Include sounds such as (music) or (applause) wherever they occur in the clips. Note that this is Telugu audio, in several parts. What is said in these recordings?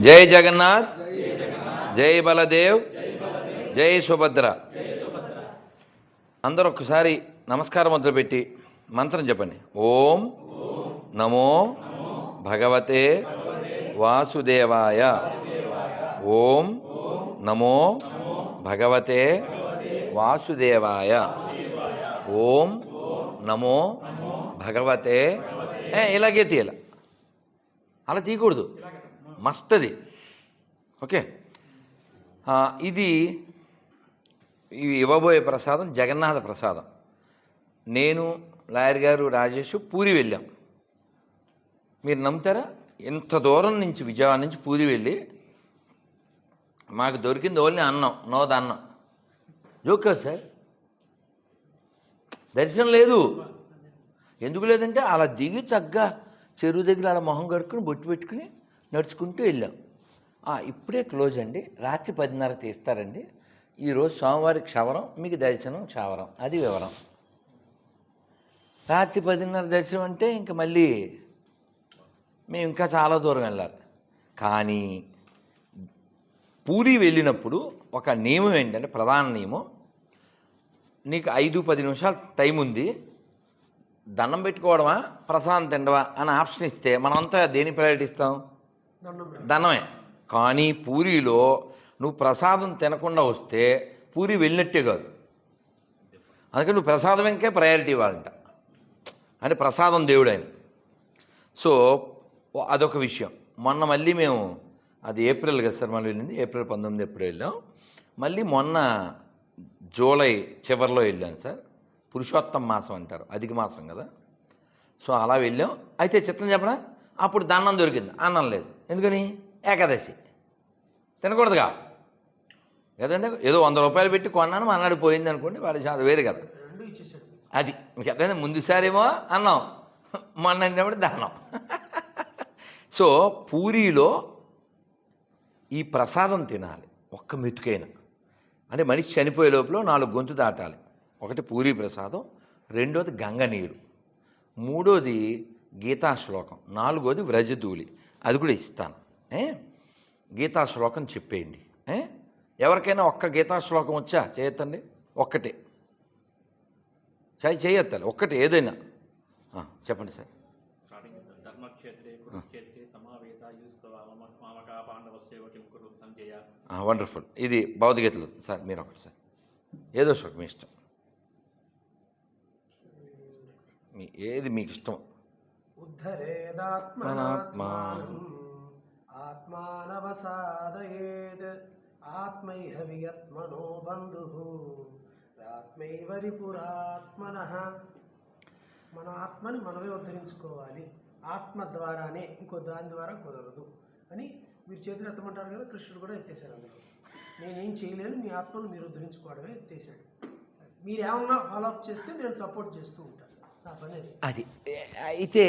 జై జగన్నాథ్. జై బలదేవ్. జై సుభద్ర. అందరూ ఒక్కసారి నమస్కారం మొదలుపెట్టి మంత్రం చెప్పండి. ఓం నమో భగవతే వాసుదేవాయ. ఓం నమో భగవతే వాసుదేవాయ. ఓం నమో భగవతే. ఇలాగే తీయాల. అలా తీయకూడదు. మస్ట్ అది ఓకే ఇది ఇవి ఇవ్వబోయే ప్రసాదం జగన్నాథ ప్రసాదం. నేను లాయర్ గారు రాజేష్ పూరి వెళ్ళాం. మీరు నమ్ముతారా? ఇంత దూరం నుంచి విజయవాడ నుంచి పూరి వెళ్ళి మాకు దొరికింది ఓన్లీ అన్నం నోద అన్నం. జోకా సార్. దర్శనం లేదు. ఎందుకు లేదంటే అలా దిగి చక్కగా చెరువు దగ్గర అలా మొహం కడుక్కుని బొట్టు పెట్టుకుని నడుచుకుంటూ వెళ్ళాం. ఇప్పుడే క్లోజ్ అండి. రాత్రి పదిన్నర తీస్తారండి. ఈరోజు సోమవారి క్షవరం మీకు దర్శనం క్షవరం. అది వివరం. రాత్రి పదిన్నర దర్శనం అంటే ఇంకా మళ్ళీ మేము ఇంకా చాలా దూరం వెళ్ళాలి. కానీ పూరి వెళ్ళినప్పుడు ఒక నియమం ఏంటంటే ప్రధాన నియమం నీకు ఐదు పది నిమిషాలు టైం ఉంది. దండం పెట్టుకోవడమా? ప్రసాదం తినడమా? అని ఆప్షన్ ఇస్తే మనమంతా దేని ప్రయారిటీ ఇస్తాం? ధనమే. కానీ పూరిలో నువ్వు ప్రసాదం తినకుండా వస్తే పూరి వెళ్ళినట్టే కాదు. అందుకని నువ్వు ప్రసాదం ఇంకే ప్రయారిటీ ఇవ్వాలంట. అంటే ప్రసాదం దేవుడు ఆయన సో అదొక విషయం. మొన్న మళ్ళీ మేము అది ఏప్రిల్ కదా సార్ మళ్ళీ వెళ్ళింది? ఏప్రిల్ పంతొమ్మిది ఎప్పుడు వెళ్ళాం. మళ్ళీ మొన్న జూలై చివరిలో వెళ్ళాం సార్. పురుషోత్తం మాసం అంటారు. అధిక మాసం కదా. సో అలా వెళ్ళాం. అయితే చిత్రం చెప్పడా అప్పుడు దండం దొరికింది. అన్నం లేదు. ఎందుకని? ఏకాదశి. తినకూడదుగా. ఏదంటే ఏదో వంద రూపాయలు పెట్టి కొన్నాను మన్నాడు పోయింది అనుకోండి వాడి అది వేరు కదా. అది. మీకు ఎట్లయినా ముందుసారేమో అన్నం. మొన్న అంటే దానం (laughs) సో పూరిలో ఈ ప్రసాదం తినాలి. ఒక్క మెతుకైనా. అంటే మనిషి చనిపోయే లోపల నాలుగు గొంతు దాటాలి. ఒకటి పూరి ప్రసాదం రెండోది గంగ నీరు మూడోది గీతా శ్లోకం నాలుగోది వ్రజధూళి అది కూడా ఇస్తాను. ఏ? గీతా శ్లోకం చెప్పేయండి. ఏ? ఎవరికైనా ఒక్క గీతా శ్లోకం వచ్చా? చేయొద్దండి? ఒక్కటే. చేయి చేయొత్తాలి ఒక్కటి ఏదైనా. చెప్పండి సార్. వండర్ఫుల్. ఇది భౌతికతలు. సార్ మీరు ఒకటి సార్. ఏదో శ్లోకం మీ ఇష్టం. మీ ఏది మీకు ఇష్టం ఉద్ధరేదాత్మనాత్మానం. ఆత్మానవసాదయేత్. ఆత్మైహ వియత్మనో బంధు ఆత్మైవరిపురాత్మన మన ఆత్మని మనమే ఉద్ధరించుకోవాలి. ఆత్మ ద్వారానే ఇంకో దాని ద్వారా కుదరదు అని మీరు చేతులు ఎత్తమంటారు కదా కృష్ణుడు కూడా ఎత్తేశాడు అందులో. నేనేం చేయలేను మీ ఆత్మను మీరు ఉద్ధరించుకోవడమే ఎత్తేశాడు మీరేమన్నా ఫాలోఅప్ చేస్తే నేను సపోర్ట్ చేస్తూ ఉంటాను. అది అయితే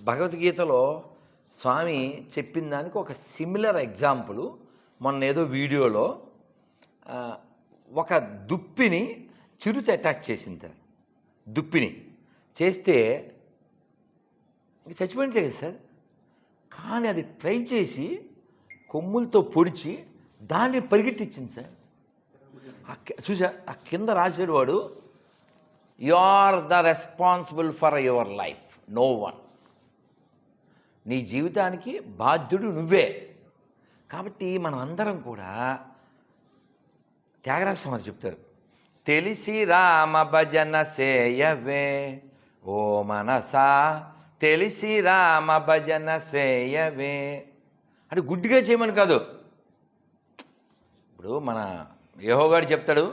భగవద్గీతలో స్వామి చెప్పిన దానికి ఒక సిమిలర్ ఎగ్జాంపుల్ మొన్న ఏదో వీడియోలో ఒక దుప్పిని చిరుత అటాచ్ చేసింది సార్. దుప్పిని చేస్తే ఇంక చచ్చిపోయినట్లే కదా సార్. కానీ అది ట్రై చేసి కొమ్ములతో పొడిచి దాన్ని పరిగెట్టించింది సార్. చూసా ఆ కింద రాసాడు వాడు you are the responsible for your life no one నీ జీవితానికి బాధ్యుడు నువ్వే. కాబట్టి మనం అందరం కూడా త్యాగరాజ స్వామి చెప్తారు తెలిసి రామ భజన సేయవే ఓ మనసా తెలిసి రామ భజన సేయవే. అంటే గుడ్డిగా చేయమని కాదు. ఇప్పుడు మన యహోగాడు చెప్తాడు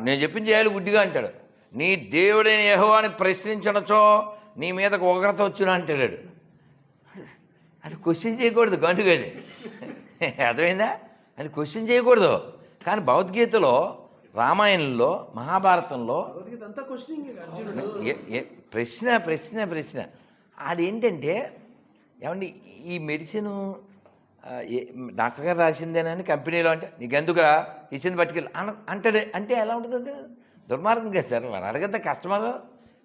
నేను చెప్పింది చేయాలి గుడ్డిగా అంటాడు. నీ దేవుడైన యహోవాని ప్రశ్నించడచో నీ మీదకు ఒకరితో వచ్చును అంటాడు అది క్వశ్చన్ చేయకూడదు గంటుగడి అర్థమైందా? అది క్వశ్చన్ చేయకూడదు. కానీ భగవద్గీతలో రామాయణంలో మహాభారతంలో ప్రశ్న ప్రశ్న ప్రశ్న. ఆడేంటంటే ఏమండి ఈ మెడిసిన్ డాక్టర్ గారు రాసిందేనని కంపెనీలో అంటే నీకెందుకురా? ఇచ్చింది పట్టుకెళ్ళి. అన అంటాడే అంటే ఎలా ఉంటుంది దుర్మార్గం కదా సార్ వాడు అడగద్దా కస్టమర్.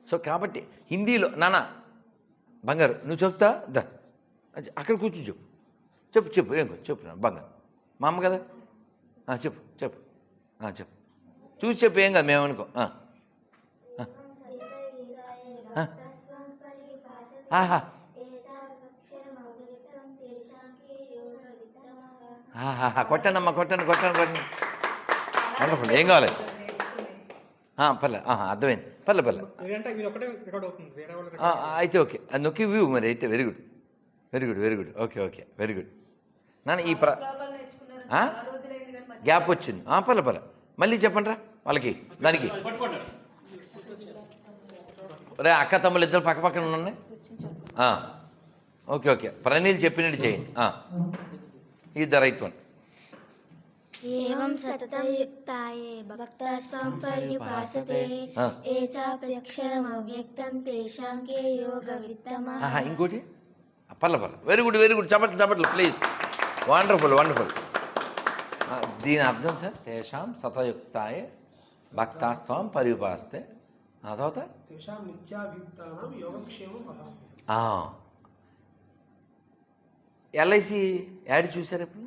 సో కాబట్టి హిందీలో నాన్న బంగారు నువ్వు చెప్తా? దా. అక్కడ కూర్చొని చెప్పు. చెప్పు చెప్పు ఏం చెప్పు బంగారు. మా అమ్మ కదా? చెప్పు చెప్పు. చెప్పు. చూసి చెప్పు ఏం కాదు మేము అనుకో ఆహా. ఆహాహా, కొట్టండి అమ్మా కొట్టండి కొట్టండి కొట్టండి వండర్ఫుల్ ఏం కావాలి? పర్లే. ఆహా, అర్థమైంది. పర్లే పర్లే. ఇది అయితే ఓకే. అది నొక్కి వ్యూ మరి అయితే very good very good very good okay okay. Very good నాన్న ఈ ప్ర? గ్యాప్ వచ్చింది. ఆ, పర్లే పర్లే. మళ్ళీ చెప్పండి వాళ్ళకి దానికి. రే అక్క తమ్ముళ్ళు ఇద్దరు పక్క పక్కన ఆ, ఓకే ఓకే. ప్రణీల్ చెప్పినట్టు చేయండి. ఈ ద రైట్ వన్ ఏం సతతయుక్తాయే భక్త పర్యుపాసతే ఏచాప్యక్షరమవ్యక్తం తేషాం కే యోగ విత్తమా ఇంకోటి పర్ల పర్ల వెరీ గుడ్ వెరీ గుడ్ చప్పట్లు చప్పట్లు ప్లీజ్ వండర్ఫుల్ వండర్ఫుల్ దీని అర్థం సార్ తేషాం సతయుక్తాయే భక్తాస్వాం పర్యుపాస్తే ఆ తర్వాత ఎల్ఐసి యాడ్ చూసారు ఎప్పుడు?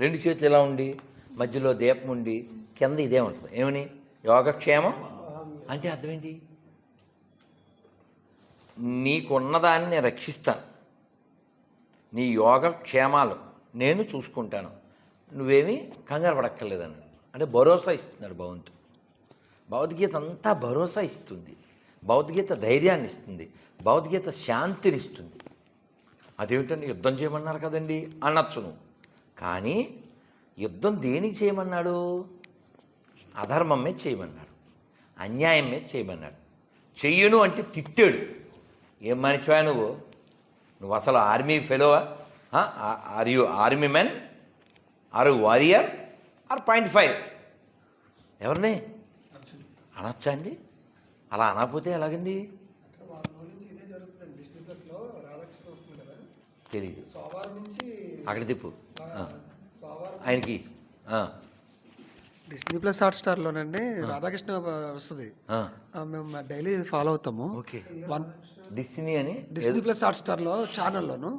రెండు చేతులు ఇలా ఉండి? మధ్యలో దీపం ఉండి కింద ఇదే ఉంటుంది. ఏమని? యోగక్షేమం? అంటే అర్థం ఏంటి నీకున్నదాన్ని నేను రక్షిస్తాను. నీ యోగక్షేమాలు నేను చూసుకుంటాను. నువ్వేమీ కంగారు పడక్కర్లేదని అంటే భరోసా ఇస్తున్నాడు భగవంతుడు. భగవద్గీత అంతా భరోసా ఇస్తుంది. భగవద్గీత ధైర్యాన్ని ఇస్తుంది. భగవద్గీత శాంతిని ఇస్తుంది. అదేమిటండి యుద్ధం చేయమన్నారు కదండి? అనొచ్చు నువ్వు. కానీ యుద్ధం దేనికి చేయమన్నాడు? అధర్మం మీద చేయమన్నాడు. అన్యాయం మీద చేయమన్నాడు. చెయ్యను అంటే తిట్టాడు. ఏం మనిషివా నువ్వు? నువ్వు అసలు army ఫెలోవా? Are you army men or warrior? Are point five? ఎవరిని? అనొచ్చా అండి? అలా అనకపోతే ఎలాగండి? తెలియదు అక్కడ తిప్పు. ఆయనకి ఆ, డిస్నీ ప్లస్ హాట్ స్టార్ లోనండి రాధాకృష్ణ వస్తుంది. మేము డైలీ ఫాలో అవుతాము. ఓకే. వన్ డిస్నీ అని డిస్నీ ప్లస్ హాట్ స్టార్లో ఛానల్లోను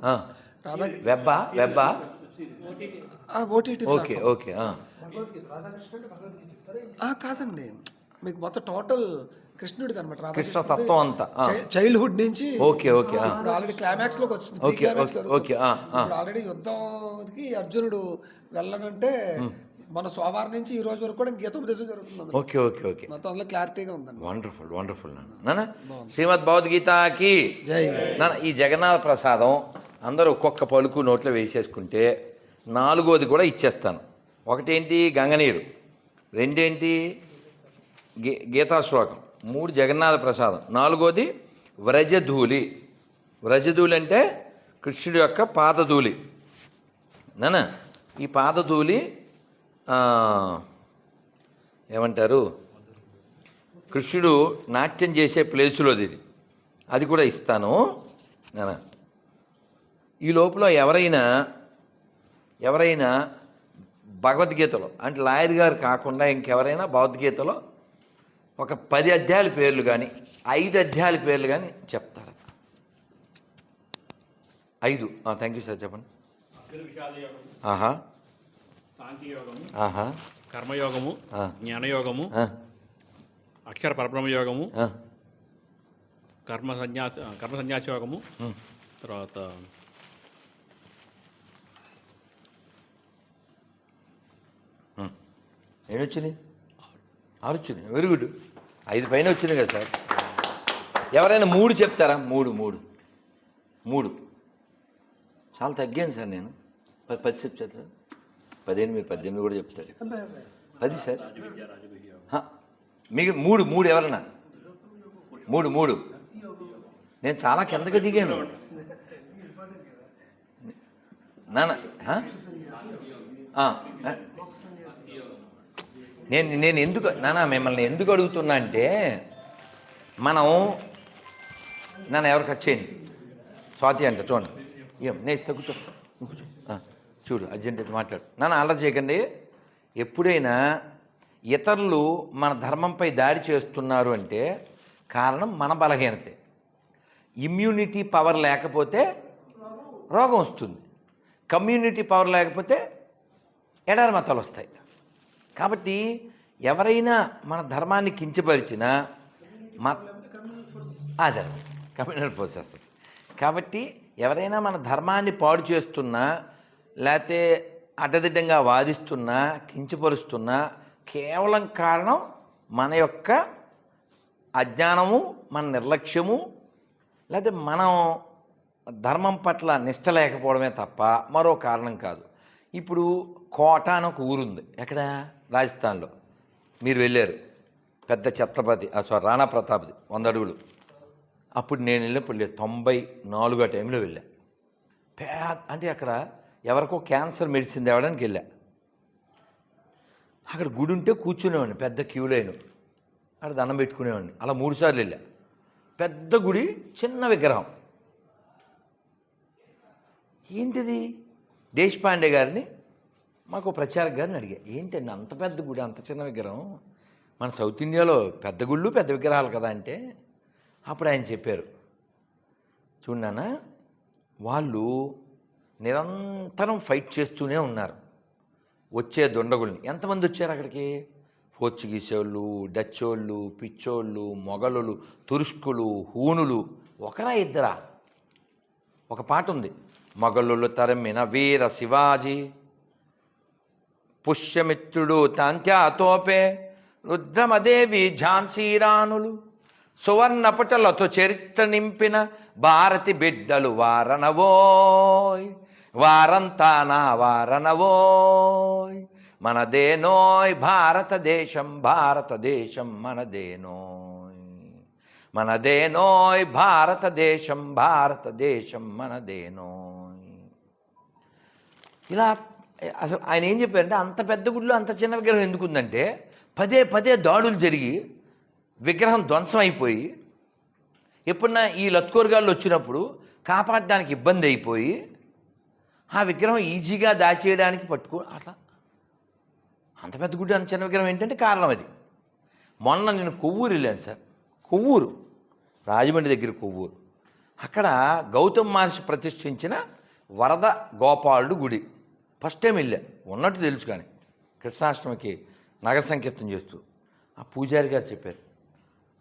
రాధా వెబ్బా? వెబ్బా? ఓటీటీ ఓకే ఓకే కాదండి. మీకు మొత్తం టోటల్ కృష్ణుడిది అనమాట కృష్ణ తత్వం అంతా. చైల్డ్హుడ్ నుంచి ఓకే ఓకే ఆల్రెడీ క్లైమాక్స్లోకి వచ్చింది. ఓకే, ఓకే, ఆల్రెడీ యుద్ధంకి అర్జునుడు వెళ్ళనంటే మన సోమవారం నుంచి ఈ రోజు వరకు కూడా గీతోపదేశం జరుగుతుంది. Okay okay okay. మొత్తం అందులో క్లారిటీగా ఉందండి. వండర్ఫుల్ వండర్ఫుల్ నాన్న. శ్రీమద్ భగవద్గీతకి జై. నాన్న ఈ జగన్నాథ ప్రసాదం అందరూ ఒక్కొక్క పలుకు నోట్లో వేసేసుకుంటే నాలుగోది కూడా ఇచ్చేస్తాను. ఒకటేంటి? గంగనీరు. రెండేంటి? గీ గీతా శ్లోకం మూడు జగన్నాథ ప్రసాదం. నాలుగోది వ్రజధూళి. వ్రజధూళి అంటే కృష్ణుడి యొక్క పాదధూళి. నానా ఈ పాదధూళి ఏమంటారు? కృష్ణుడు నాట్యం చేసే ప్లేసులోది ఇది అది కూడా ఇస్తాను. నానా ఈ లోపల ఎవరైనా ఎవరైనా భగవద్గీతలో అంటే లాయర్ గారు కాకుండా ఇంకెవరైనా భగవద్గీతలో ఒక పది అధ్యాయాల పేర్లు కానీ ఐదు అధ్యాయాల పేర్లు కానీ చెప్తారు. ఐదు. థ్యాంక్ యూ సార్ చెప్పండి. ఆహా. ఆహా. కర్మయోగము. జ్ఞానయోగము అక్షర పరబ్రహ్మ యోగము కర్మ సన్యాస కర్మ సన్యాస యోగము. తర్వాత ఎన్ని వచ్చినాయి ఆరు వచ్చినాయి వెరీ గుడ్. ఐదు పైన వచ్చినాయి కదా సార్. ఎవరైనా మూడు చెప్తారా? మూడు మూడు. మూడు. చాలా తగ్గాను సార్ నేను. పది పది చెప్తారు సార్ పదిహేను మీరు పద్దెనిమిది కూడా చెప్తారు. పది సార్. మీకు మూడు మూడు ఎవరన్నా? మూడు మూడు. నేను చాలా కిందకి దిగాను. నాన్న నేను నేను ఎందుకు నానా మిమ్మల్ని ఎందుకు అడుగుతున్నా అంటే మనం నన్ను ఎవరు కట్ చేయండి? స్వాతి అంట చూడండి. ఏం నేను కూర్చో కూర్చో. చూడు అర్జెంట్ అయితే మాట్లాడు. నన్ను అల్లరి చేయకండి. ఎప్పుడైనా ఇతరులు మన ధర్మంపై దాడి చేస్తున్నారు అంటే కారణం మన బలహీనతే. ఇమ్యూనిటీ పవర్ లేకపోతే రోగం వస్తుంది. కమ్యూనిటీ పవర్ లేకపోతే ఎడారి మతాలు వస్తాయి. కాబట్టి ఎవరైనా మన ధర్మాన్ని కించపరిచినా మత అదే కమ్యూనల్ ఫోర్సెస్ కాబట్టి ఎవరైనా మన ధర్మాన్ని పాడు చేస్తున్నా లేకపోతే అడ్డదిడ్డంగా వాదిస్తున్నా కించపరుస్తున్నా కేవలం కారణం మన యొక్క అజ్ఞానము మన నిర్లక్ష్యము లేకపోతే మనం ధర్మం పట్ల నిష్ట లేకపోవడమే తప్ప మరో కారణం కాదు. ఇప్పుడు కోట అని ఒక ఊరుంది. ఎక్కడ? రాజస్థాన్లో. మీరు వెళ్ళారు. పెద్ద ఛత్రపతి సారీ రాణా ప్రతాప్ది వంద అడుగులు. అప్పుడు నేను వెళ్ళినప్పుడు లేదు తొంభై నాలుగో టైంలో వెళ్ళా. పే అంటే అక్కడ ఎవరికో క్యాన్సర్ మెడిసిన్ తేవడానికి వెళ్ళా. అక్కడ గుడి ఉంటే కూర్చునేవాడిని పెద్ద క్యూ లైన్ అక్కడ దండం పెట్టుకునేవాడిని. అలా మూడుసార్లు వెళ్ళా. పెద్ద గుడి చిన్న విగ్రహం. ఏంటిది? దేశపాండే గారిని? మాకు ప్రచారక్ గారిని అడిగా ఏంటండి అంత పెద్ద గుడి అంత చిన్న విగ్రహం? మన సౌత్ ఇండియాలో పెద్ద గుళ్ళు పెద్ద విగ్రహాలు కదా? అంటే అప్పుడు ఆయన చెప్పారు చూడన్నా వాళ్ళు నిరంతరం ఫైట్ చేస్తూనే ఉన్నారు. వచ్చే దొండగుల్ని. ఎంతమంది వచ్చారు అక్కడికి? పోర్చుగీస్ వాళ్ళు డచ్ వాళ్ళు పిచ్చోళ్ళు మొఘలులు తురుష్కులు హూనులు ఒకరా ఇద్దరా? ఒక పాట ఉంది మొఘలులు తరమిన వీర శివాజీ పుష్యమిత్రుడు తాంత్యాతోపే రుద్రమదేవి ఝాన్సీరాణులు సువర్ణపుటలతో చరిత్ర నింపిన భారతి బిడ్డలు వారనవోయ్. వారంతా నా వారనవోయ్. మనదేనోయ్ భారతదేశం భారతదేశం మనదేనోయ్. మనదేనోయ్ భారతదేశం భారతదేశం మనదేనోయ్. ఇలా అసలు ఆయన ఏం చెప్పారంటే అంత పెద్ద గుడిలో అంత చిన్న విగ్రహం ఎందుకు ఉందంటే పదే పదే దాడులు జరిగి విగ్రహం ధ్వంసం అయిపోయి ఎప్పుడన్నా ఈ లత్కోర్గాళ్ళు వచ్చినప్పుడు కాపాడడానికి ఇబ్బంది అయిపోయి ఆ విగ్రహం ఈజీగా దాచేయడానికి పట్టుకో అట్లా. అంత పెద్ద గుడి అంత చిన్న విగ్రహం ఏంటంటే కారణం అది. మొన్న నేను కొవ్వూరు వెళ్ళాను సార్. కొవ్వూరు. రాజమండ్రి దగ్గర కొవ్వూరు. అక్కడ గౌతమ్ మహర్షి ప్రతిష్ఠించిన వరద గోపాలుడు గుడి. ఫస్ట్ టైం వెళ్ళా. ఉన్నట్టు తెలుసు కానీ. కృష్ణాష్టమికి నగర సంకీర్తన చేస్తూ. ఆ పూజారి గారు చెప్పారు.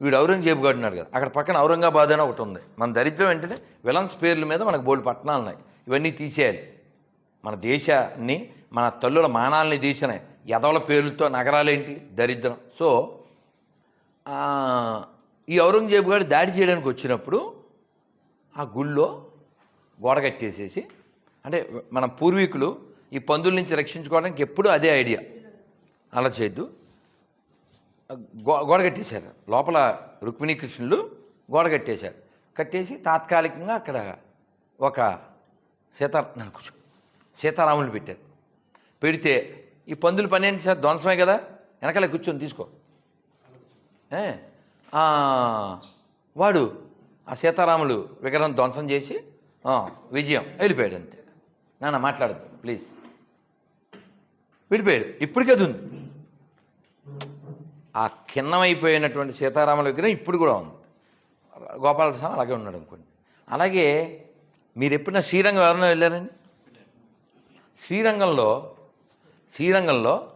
వీడు ఔరంగజేబు గారు ఉన్నారు కదా. అక్కడ పక్కన ఔరంగాబాద్ అని ఒకటి ఉంది. మన దరిద్రం ఏంటంటే విలన్స్ పేర్ల మీద మనకు బోల్డ్ పట్టణాలు ఉన్నాయి. ఇవన్నీ తీసేయాలి. మన దేశాన్ని మన తల్లుల మానాలని తీసిన ఎదవల పేర్లతో నగరాలేంటి దరిద్రం. సో ఈ ఔరంగజేబు గారు దాడి చేయడానికి వచ్చినప్పుడు ఆ గుళ్ళో గోడ కట్టేసేసి అంటే మన పూర్వీకులు ఈ పందుల నుంచి రక్షించుకోవడానికి ఎప్పుడూ అదే ఐడియా. అలా చేయొద్దు. గో గోడ కట్టేశారు. లోపల రుక్మిణీ కృష్ణులు గోడ కట్టేశారు. కట్టేసి తాత్కాలికంగా అక్కడ ఒక సీతారా కూర్చో సీతారాములు పెట్టారు. పెడితే ఈ పందులు పని ఏంటి సార్? ధ్వంసమే కదా? వెనకాల కూర్చొని తీసుకో. వాడు ఆ సీతారాములు విగ్రహం ధ్వంసం చేసి విజయం వెళ్ళిపోయాడు అంతే. నాన్న మాట్లాడద్దు. ప్లీజ్. విడిపోయాడు. ఇప్పటికీ అది ఉంది. ఆ ఖిన్నమైపోయినటువంటి సీతారాముల విగ్రహం ఇప్పుడు కూడా ఉంది. గోపాలకృష్ణ అలాగే ఉన్నాడు అనుకోండి అలాగే మీరు ఎప్పుడైనా శ్రీరంగం ఎవరైనా వెళ్ళారండి? శ్రీరంగంలో శ్రీరంగంలో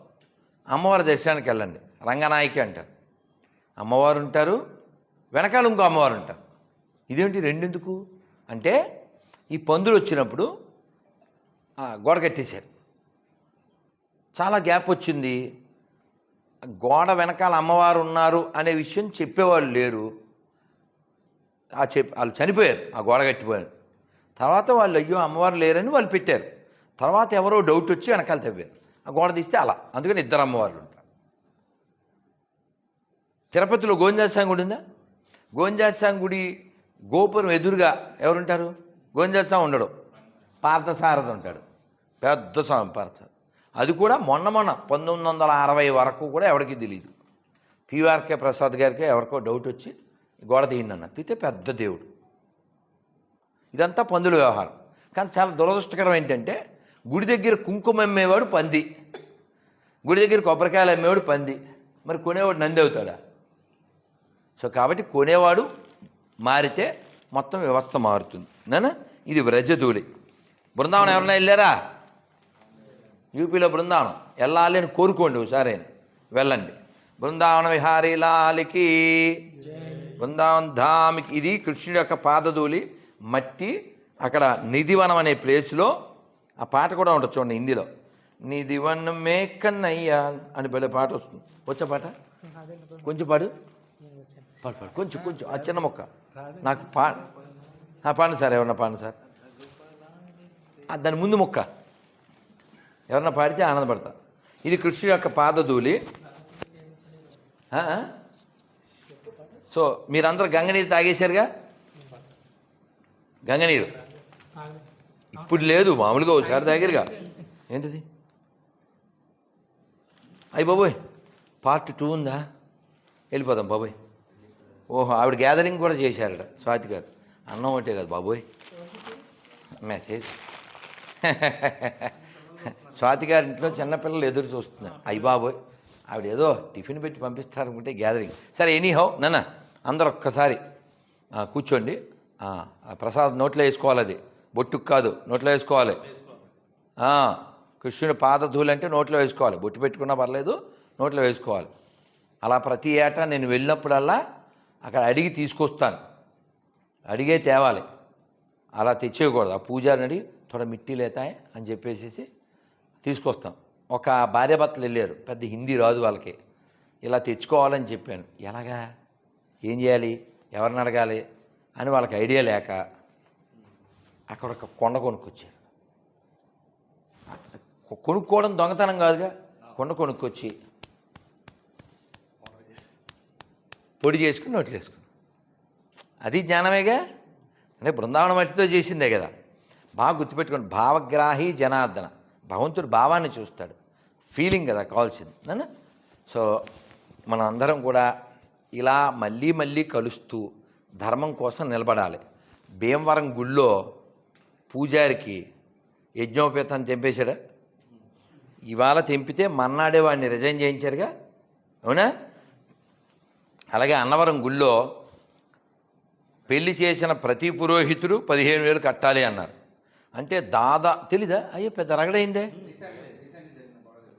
అమ్మవారి దర్శనానికి వెళ్ళండి. రంగనాయకి అంటారు. అమ్మవారు ఉంటారు వెనకాల ఇంకో అమ్మవారు ఉంటారు. ఇదేంటి రెండెందుకు? అంటే ఈ పందులు వచ్చినప్పుడు గోడ కట్టేశారు. చాలా గ్యాప్ వచ్చింది. గోడ వెనకాల అమ్మవారు ఉన్నారు అనే విషయం చెప్పేవాళ్ళు లేరు. ఆ చెప్ వాళ్ళు చనిపోయారు ఆ గోడ కట్టిపోయారు. తర్వాత వాళ్ళు అయ్యో అమ్మవారు లేరని వాళ్ళు పెట్టారు. తర్వాత ఎవరో డౌట్ వచ్చి వెనకాల తవ్వారు. ఆ గోడ తీస్తే అలా అందుకని ఇద్దరు అమ్మవార్లు ఉంటారు. తిరుపతిలో గోవిందాస్వామి గుడి ఉందా? గోవిందాస్వామి గుడి గోపురం ఎదురుగా ఎవరుంటారు? గోవిందాస్వామి ఉండడు. పార్థసారథి ఉంటాడు. పెద్ద స్వామి పార్థ అది కూడా మొన్న మొన్న పంతొమ్మిది వందల అరవై వరకు కూడా ఎవరికి తెలియదు పిఆర్కే ప్రసాద్ గారికి ఎవరికో డౌట్ వచ్చి గోడ తీయండి తీతే పెద్ద దేవుడు. ఇదంతా పందుల వ్యవహారం. కానీ చాలా దురదృష్టకరం ఏంటంటే గుడి దగ్గర కుంకుమ అమ్మేవాడు పంది. గుడి దగ్గర కొబ్బరికాయలు అమ్మేవాడు పంది. మరి కొనేవాడు నంది అవుతాడా? సో కాబట్టి కొనేవాడు మారితే మొత్తం వ్యవస్థ మారుతుంది. నానా? ఇది వ్రజధూళి బృందావనం ఎవరన్నా వెళ్ళారా? యూపీలో బృందావనం. వెళ్ళాలి అని కోరుకోండి ఒకసారి వెళ్ళండి. బృందావన విహారీ లాలికి. బృందావన్ ధామికి ఇది కృష్ణుడి యొక్క పాదధూళి మట్టి అక్కడ నిధివనం అనే ప్లేస్లో ఆ పాట కూడా ఉంటుంది చూడండి హిందీలో. నిధివనం మే కన్నయ్యా అని భలే పాట వస్తుంది. వచ్చే పాట? కొంచెం పాడు. పాడు పాడు. కొంచెం కొంచెం. ఆ చిన్న మొక్క. నాకు పా పాడు పాడండి సార్ ఏమన్నా పాడండి సార్. దాని ముందు మొక్క. ఎవరన్నా పాడితే ఆనందపడతా. ఇది కృష్ణుడు యొక్క పాదధూళి. సో మీరందరూ గంగనీరు తాగేశారుగా? గంగనీరు. ఇప్పుడు లేదు మామూలుగా ఒకసారి తాగారుగా. ఏంటిది? అయ్యి బాబోయ్ పార్ట్ టూ ఉందా? వెళ్ళిపోదాం బాబోయ్. ఓహో ఆవిడ గ్యాదరింగ్ కూడా చేశారట స్వాతి గారు. అన్నం ఒకటే కదా బాబోయ్. మెసేజ్ (laughs) స్వాతి గారి ఇంట్లో చిన్నపిల్లలు ఎదురు చూస్తున్నారు. అయ్యి బాబోయ్ ఆవిడ ఏదో టిఫిన్ పెట్టి పంపిస్తారనుకుంటే గ్యాదరింగ్ సరే ఎనీ హౌ నాన్న అందరు ఒక్కసారి కూర్చోండి. ఆ, ప్రసాద్ నోట్లో వేసుకోవాలి అది. బొట్టుకు కాదు నోట్లో వేసుకోవాలి. ఆ, కృష్ణుని అంటే నోట్లో వేసుకోవాలి. బొట్టు పెట్టుకున్నా పర్లేదు నోట్లో వేసుకోవాలి. అలా ప్రతి ఏటా నేను వెళ్ళినప్పుడల్లా అక్కడ అడిగి తీసుకొస్తాను. అడిగే తేవాలి. అలా తెచ్చేయకూడదు. ఆ పూజారిని అడిగి థోడ మిట్టి లేతాయి అని చెప్పేసేసి తీసుకొస్తాం. ఒక భార్యాభర్తలు వెళ్ళారు. పెద్ద హిందీ రాదు వాళ్ళకి. ఇలా తెచ్చుకోవాలని చెప్పాను. ఎలాగా? ఏం చేయాలి? ఎవరిని అడగాలి? అని వాళ్ళకి ఐడియా లేక అక్కడ ఒక కొండ కొనుక్కొచ్చారు. కొనుక్కోవడం దొంగతనం కాదుగా? కొండ కొనుక్కొచ్చి పొడి చేసుకుని నోట్లు వేసుకుని అది జ్ఞానమేగా? అంటే బృందావన మట్టితో చేసిందే కదా. బాగా గుర్తుపెట్టుకోండి. భావగ్రాహి జనార్దన. భగవంతుడు భావాన్ని చూస్తాడు. ఫీలింగ్ కదా కావాల్సింది నాన్న సో మనం అందరం కూడా ఇలా మళ్ళీ మళ్ళీ కలుస్తూ ధర్మం కోసం నిలబడాలి. భీమవరం గుళ్ళో పూజారికి యజ్ఞోపేతాన్ని తెంపేశాడా? ఇవాళ తెంపితే మన్నాడే వాడిని రిజైన్ చేయించారుగా? అవునా? అలాగే అన్నవరం గుళ్ళో పెళ్ళి చేసిన ప్రతి పురోహితుడు పదిహేను వేలు కట్టాలి అన్నారు. అంటే దాదా తెలీదా? అయ్యో పెద్ద రగడైందే.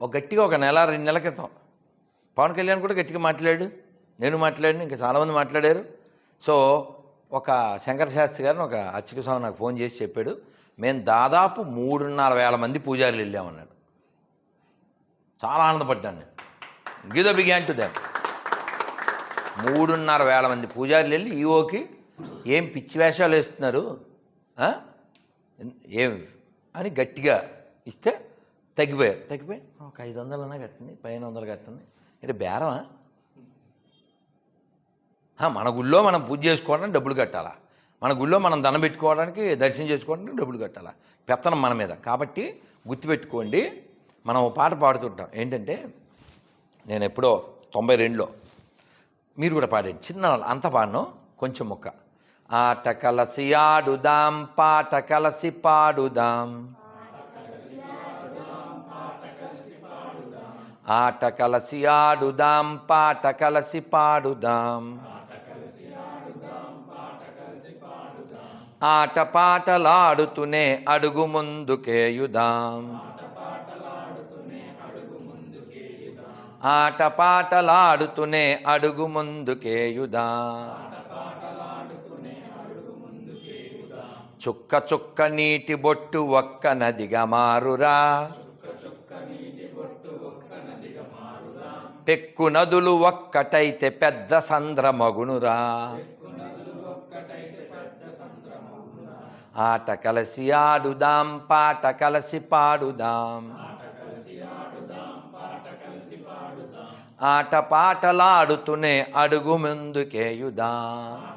ఒక గట్టిగా ఒక నెల రెండు నెలల క్రితం. పవన్ కళ్యాణ్ కూడా గట్టిగా మాట్లాడాడు. నేను మాట్లాడిన ఇంకా చాలామంది మాట్లాడారు. సో ఒక శంకర శాస్త్రి గారిని ఒక అర్చక స్వామి నాకు ఫోన్ చేసి చెప్పాడు. మేము దాదాపు మూడున్నర వేల మంది పూజారులు వెళ్ళామన్నాడు. చాలా ఆనందపడ్డాను నేను. గిద బిగ్యాన్ టు దెమ్ మూడున్నర వేల మంది పూజారులు వెళ్ళి ఈఓకి ఏం పిచ్చి వేషాలు వేస్తున్నారు? ఏం? అని గట్టిగా ఇస్తే తగ్గిపోయారు. తగ్గిపోయి ఒక ఐదు వందలన్నా కట్టండి పదిహేను వందలు కట్టండి అంటే బేరమా? మన గుళ్ళో మనం పూజ చేసుకోవడానికి డబ్బులు కట్టాలా? మన గుళ్ళో మనం దండం పెట్టుకోవడానికి దర్శనం చేసుకోవడానికి డబ్బులు కట్టాలా? పెత్తనం మన మీద. కాబట్టి గుర్తుపెట్టుకోండి మనం పాట పాడుతుంటాం. ఏంటంటే నేను ఎప్పుడో తొంభై రెండులో మీరు కూడా పాడండి. చిన్న అంత పాడను కొంచెం ముక్క. ఆట కలసి ఆడుదాం పాట కలసి పాడుదాం ఆట కలసి ఆడుదాం పాట కలసి పాడుదాం ఆట పాటలాడుతూనే అడుగు ముందుకేయుదాం. ఆట పాటలాడుతూనే అడుగు ముందుకేయుదాం. చుక్క చుక్క నీటి బొట్టు ఒక్క నదిగా మారురా. పెక్కు నదులు ఒక్కటైతే పెద్ద సంద్రమగునురా. ఆట కలసి ఆడుదాం పాట కలసి పాడుదాం. ఆట పాటలాడుతూనే అడుగు ముందుకేయుదాం.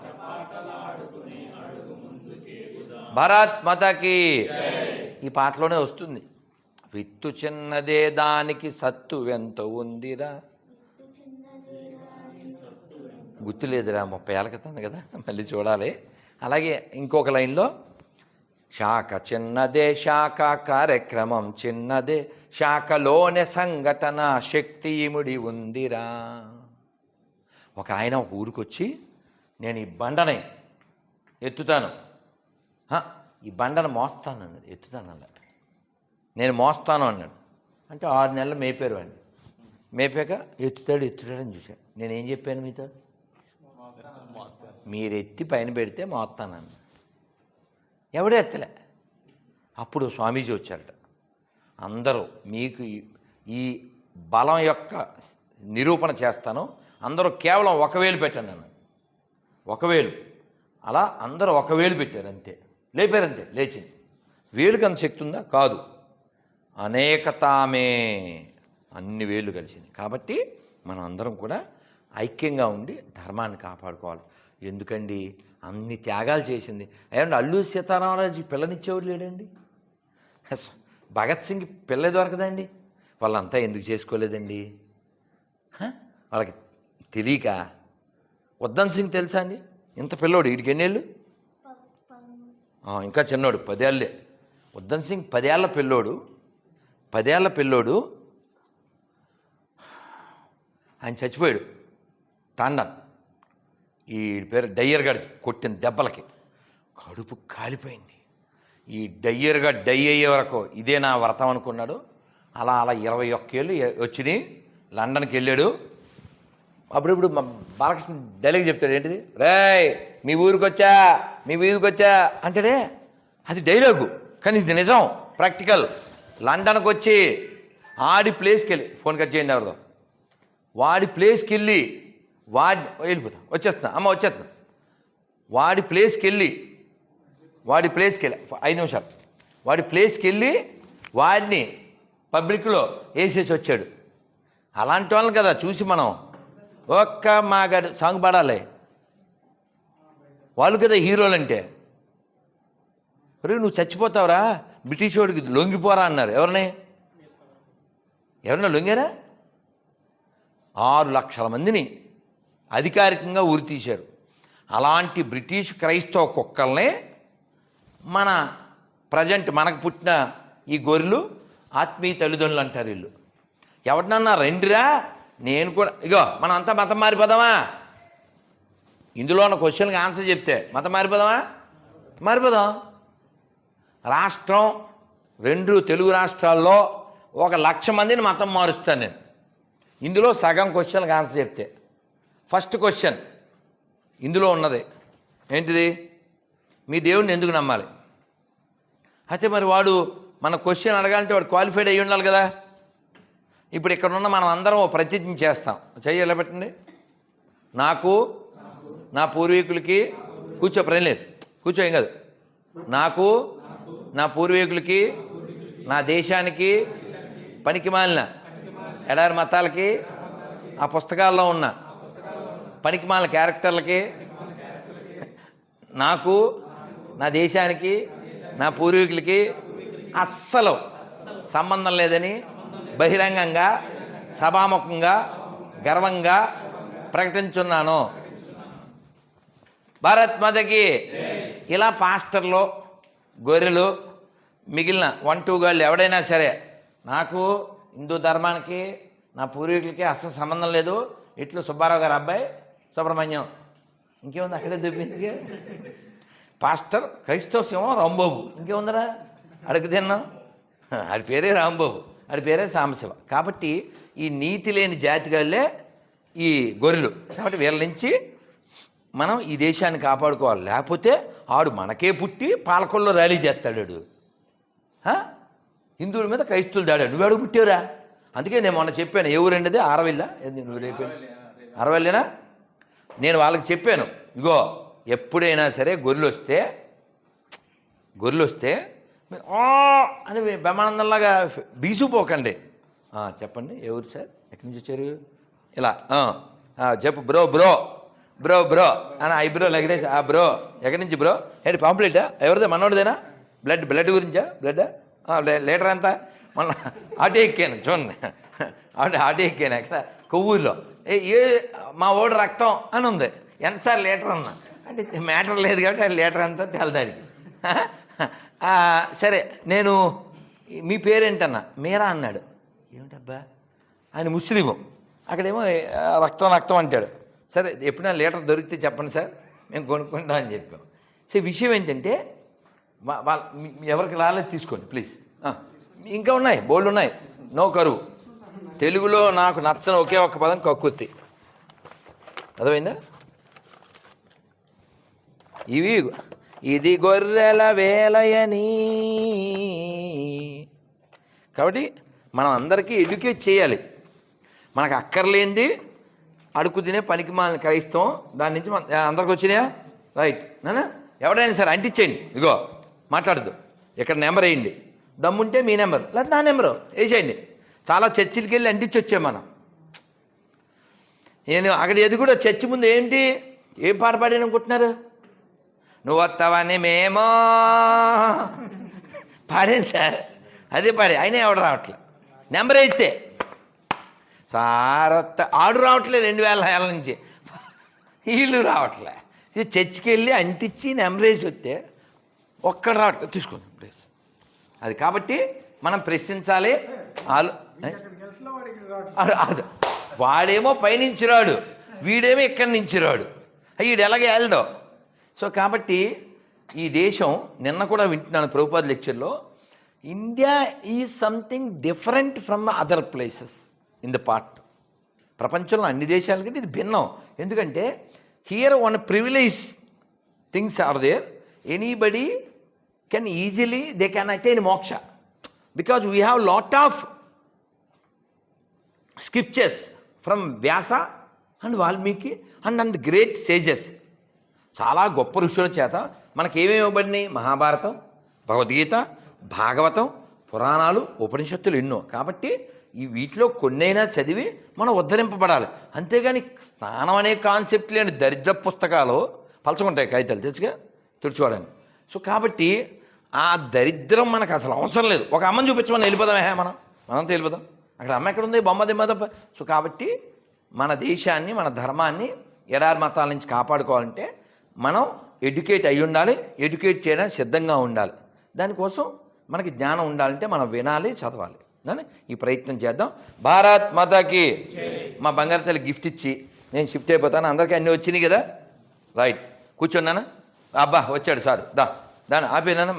భరత్ మతకి. ఈ పాటలోనే వస్తుంది. విత్తు చిన్నదే దానికి సత్తు ఎంత ఉందిరా? గుర్తులేదురా ముప్పై ఏళ్ళ క్రితం కదా మళ్ళీ చూడాలి. అలాగే ఇంకొక లైన్లో శాఖ చిన్నదే శాఖ కార్యక్రమం చిన్నదే శాఖలోనే సంఘటన శక్తి ఇముడి ఉందిరా. ఒక ఆయన ఒక ఊరికొచ్చి నేను ఈ బండని ఎత్తుతాను. ఈ బండను మోస్తాను అన్నాడు ఎత్తుతాను అన్నాడు. నేను మోస్తాను అన్నాడు. అంటే ఆరు నెలలు మేపారు వాడిని మేపాక ఎత్తుతాడు ఎత్తుతాడని చూశాను. నేనేం చెప్పాను మీతో? మీరు ఎత్తి పైన పెడితే మోస్తానన్న ఎవడే ఎత్తలే. అప్పుడు స్వామీజీ వచ్చారట. అందరూ మీకు ఈ- ఈ బలం యొక్క నిరూపణ చేస్తాను. అందరూ కేవలం ఒక వేలు పెట్టాను నన్ను ఒకవేలు అలా అందరూ ఒక వేలు పెట్టారు అంతే. లేపారంతే లేచింది. వేలుకి అంత శక్తి ఉందా? కాదు. అనేకతామే అన్ని వేళ్ళు కలిసింది. కాబట్టి మనం అందరం కూడా ఐక్యంగా ఉండి ధర్మాన్ని కాపాడుకోవాలి. ఎందుకండి? అన్ని త్యాగాలు చేసింది. ఏమంటే అల్లు సీతారామరాజు పిల్లనిచ్చేవాడు లేడండి? భగత్ సింగ్ పిల్ల దొరకదండి? వాళ్ళంతా ఎందుకు చేసుకోలేదండి? వాళ్ళకి తెలియక. ఉద్దన్ సింగ్ తెలుసా అండి? ఇంత పిల్లోడు వీడికి ఎన్నేళ్ళు ఇంకా చిన్నోడు పదేళ్ళే. ఉద్దమ్ సింగ్ పదేళ్ళ పిల్లోడు పదేళ్ళ పిల్లోడు ఆయన చచ్చిపోయాడు. తాండన్. ఈ పేరు డయ్యర్ గారు కొట్టిన దెబ్బలకి. కడుపు కాలిపోయింది. ఈ డయ్యర్గా డై అయ్యే వరకు ఇదే నా వ్రతం అనుకున్నాడు. అలా అలా ఇరవై ఒక్కేళ్ళు వచ్చినాయి లండన్కి వెళ్ళాడు. అప్పుడప్పుడు మా బాలకృష్ణ డైలాగ్ చెప్తాడు ఏంటిది? రేయ్ మీ ఊరికి వచ్చా మీ ఊరికి వచ్చా? అంటాడే అది డైలాగు కానీ ఇది నిజం ప్రాక్టికల్. లండన్కి వచ్చి ఆడి ప్లేస్కి వెళ్ళి ఫోన్ కట్ చేయండి ఎవరిదో. వాడి ప్లేస్కి వెళ్ళి వాడి వెళ్ళిపోతా వచ్చేస్తున్నా అమ్మ వచ్చేస్తున్నా. వాడి ప్లేస్కి వెళ్ళి వాడి ప్లేస్కి వెళ్ళి ఐదు నిమిషాలు. వాడి ప్లేస్కి వెళ్ళి వాడిని పబ్లిక్లో వేసేసి వచ్చాడు. అలాంటి వాళ్ళని కదా చూసి మనం ఒక్క మాగాడు సాంగ్ పాడాలి. వాళ్ళు కదా హీరోలు అంటే రే నువ్వు చచ్చిపోతావురా బ్రిటిష్ వాడికి లొంగిపోరా అన్నారు. ఎవరిని? ఎవరన్నా లొంగారా? ఆరు లక్షల మందిని అధికారికంగా ఉరి తీశారు. అలాంటి బ్రిటిష్ క్రైస్తవ కుక్కల్ని మన ప్రజెంట్ మనకు పుట్టిన ఈ గొర్రెలు ఆత్మీయ తల్లిదండ్రులు అంటారు వీళ్ళు. ఎవరినన్నా రండిరా? నేను కూడా ఇగో మనం అంతా మతం మారిపోదామా? ఇందులో ఉన్న క్వశ్చన్కి ఆన్సర్ చెప్తే మతం మారిపోదామా? మారిపోదాం. రాష్ట్రం రెండు తెలుగు రాష్ట్రాల్లో ఒక లక్ష మందిని మతం మారుస్తాను నేను. ఇందులో సగం క్వశ్చన్కి ఆన్సర్ చెప్తే. ఫస్ట్ క్వశ్చన్ ఇందులో ఉన్నది. ఏంటిది? మీ దేవుడిని ఎందుకు నమ్మాలి? అయితే మరి వాడు మన క్వశ్చన్ అడగాలంటే వాడు క్వాలిఫైడ్ అయ్యి ఉండాలి కదా. ఇప్పుడు ఇక్కడ ఉన్న మనం అందరం ప్రతిజ్ఞ చేస్తాం. చెయ్యి ఎలా పెట్టండి? నాకు నా పూర్వీకులకి కూర్చో ప్రయం లేదు. కూర్చో ఏం కాదు. నాకు నా పూర్వీకులకి నా దేశానికి పనికి మాలిన ఎడారి మతాలకి ఆ పుస్తకాల్లో ఉన్న పనికి మాలిన క్యారెక్టర్లకి నాకు నా దేశానికి నా పూర్వీకులకి అస్సలు సంబంధం లేదని బహిరంగంగా సభాముఖంగా గర్వంగా ప్రకటించున్నాను. భారత్ మాతకి. ఇలా పాస్టర్లు గొర్రెలు మిగిలిన వన్ టూ గాళ్ళు ఎవడైనా సరే నాకు హిందూ ధర్మానికి నా పూర్వీకులకి అసలు సంబంధం లేదు. ఇట్లు సుబ్బారావు గారు అబ్బాయి సుబ్రహ్మణ్యం. ఇంకేముంది అక్కడే దుబ్బింది? పాస్టర్ క్రైస్తవ సింహం రాంబాబు. ఇంకేముందరా? అడుగు తిన్నాం. ఆడి పేరే రాంబాబు. ఆడి పేరే సాంబశివ. కాబట్టి ఈ నీతి లేని జాతిగాళ్ళే ఈ గొర్రెలు. కాబట్టి వీళ్ళ నుంచి మనం ఈ దేశాన్ని కాపాడుకోవాలి. లేకపోతే ఆడు మనకే పుట్టి పాలకొల్లో ర్యాలీ చేస్తాడు? హిందువుల మీద క్రైస్తువులు దాడాడు నువ్వు అడుగు పుట్టావురా? అందుకే నేను మొన్న చెప్పాను ఏ ఊరండిది? ఆరవిల్లా? నువ్వు రేపు? అరవల్లేనా నేను వాళ్ళకి చెప్పాను ఇగో ఎప్పుడైనా సరే గొర్రెలు వస్తే గొర్రెలు వస్తే అని బ్రహ్మానందంలాగా బీసుపోకండి "ఆ, చెప్పండి ఎవరు సార్? ఎక్కడి నుంచి వచ్చారు? ఇలా "ఆ, ఆ, చెప్పు బ్రో బ్రో. Bro bro. అని ఐ బ్రో లెగరేసి ఆ బ్రో. ఎక్కడి నుంచి బ్రో? ఏంటి పాంప్లెటా? ఎవరిదే? మనోడిదేనా? బ్లడ్ బ్లడ్ గురించా? బ్లడ్? లీటర్ ఎంత? మన ఆటో ఎక్కాను చూడండి. అంటే ఆటో ఎక్కాను అక్కడ కొవ్వూరులో. ఏ ఏ మా ఓడి రక్తం అని ఉంది. ఎంత సార్ లీటర్ అన్నా? అంటే మ్యాటర్ లేదు కాబట్టి ఆ లీటర్ అంతా తెలదానికి సరే నేను మీ పేరేంటన్నా? మీరా అన్నాడు. ఏమిటబ్బా? ఆయన ముస్లిము. అక్కడేమో రక్తం రక్తం అంటాడు. సరే ఎప్పుడైనా లీటర్ దొరికితే చెప్పండి సార్ మేము కొనుక్కుంటాం అని చెప్పాం. సో విషయం ఏంటంటే వాళ్ళ ఎవరికి రాలేదు తీసుకోండి ప్లీజ్. ఇంకా ఉన్నాయి బోల్డ్ ఉన్నాయి. నో కరువు. తెలుగులో నాకు నచ్చని ఒకే ఒక్క పదం కక్కుర్తి. అర్థమైందా? ఇవి ఇది గొర్రెల వేలయని. కాబట్టి మనం అందరికీ ఎడ్యుకేట్ చేయాలి. మనకు అక్కర్లేంది అడుగు తినే పనికి మనల్ని క్రైస్తవం దాని నుంచి మన అందరికి వచ్చినాయా? రైట్ నానా? ఎవడైనా సరే అంటించేయండి. ఇగో మాట్లాడదు. ఇక్కడ నెంబర్ వేయండి. దమ్ముంటే మీ నెంబర్. లేదా నా నెంబరు. వేసేయండి. చాలా చర్చిలకి వెళ్ళి అంటించి వచ్చాం మనం. నేను అక్కడ ఎది కూడా చర్చి ముందు ఏంటి? ఏం పాట పాడాను అనుకుంటున్నారు? నువ్వు వస్తావని మేమో. పాడాను సార్. అదే పాడే. అయినా ఎవడు రావట్లే. నెంబర్ అయితే సారొత్త ఆడు రావట్లేదు రెండు వేల ఏళ్ళ నుంచి. వీళ్ళు రావట్లే. ఇది చర్చికి వెళ్ళి అంటించి నెంబర్ వస్తే ఒక్కడు రావట్లేదు తీసుకోండి ప్లీజ్. అది కాబట్టి మనం ప్రశ్నించాలి. ఆలో అది వాడేమో పైనుంచి రాడు. వీడేమో ఇక్కడి నుంచి రాడు. వీడు ఎలాగే వెళ్ళడో సో కాబట్టి ఈ దేశం నిన్న కూడా వింటున్నాను ప్రభుపాద లెక్చర్లో. India is something different from other places. In the part ప్రపంచంలో అన్ని దేశాల కంటే ఇది భిన్నం. ఎందుకంటే here one privilege things are there anybody can easily they can attain moksha because we have lot of scriptures from Vyasa and Valmiki and and great sages చాలా గొప్ప ఋషుల చేత మనకి ఏమేమి ఇవ్వబడినాయి? మహాభారతం భగవద్గీత భాగవతం పురాణాలు ఉపనిషత్తులు ఎన్నో. కాబట్టి ఈ వీటిలో కొన్నైనా చదివి మనం ఉద్ధరింపబడాలి. అంతేగాని స్నానం అనే కాన్సెప్ట్ లేని దరిద్ర పుస్తకాలు పలచకుంటాయి కాగితాలు తెలుసుగా? తుడుచుకోవడానికి. సో కాబట్టి ఆ దరిద్రం మనకు అసలు అవసరం లేదు. ఒక అమ్మని చూపించమని వెళ్ళిపోదాం హే మనం? మనంతా వెళ్ళిపోదాం. అక్కడ అమ్మ ఎక్కడ ఉంది బొమ్మ దిమ్మ తప్ప. సో కాబట్టి మన దేశాన్ని మన ధర్మాన్ని ఎడారి మతాల నుంచి కాపాడుకోవాలంటే మనం ఎడ్యుకేట్ అయి ఉండాలి ఎడ్యుకేట్ చేయడానికి సిద్ధంగా ఉండాలి. దానికోసం మనకి జ్ఞానం ఉండాలంటే మనం వినాలి చదవాలి. ఈ ప్రయత్నం చేద్దాం. భారత్ మాతాకి మా బంగారు తల్లి గిఫ్ట్ ఇచ్చి నేను షిఫ్ట్ అయిపోతాను అందరికీ అన్నీ వచ్చినాయి కదా? రైట్ కూర్చున్నానా అబ్బా వచ్చాడు సార్. దా. దాన్ని ఆపేనా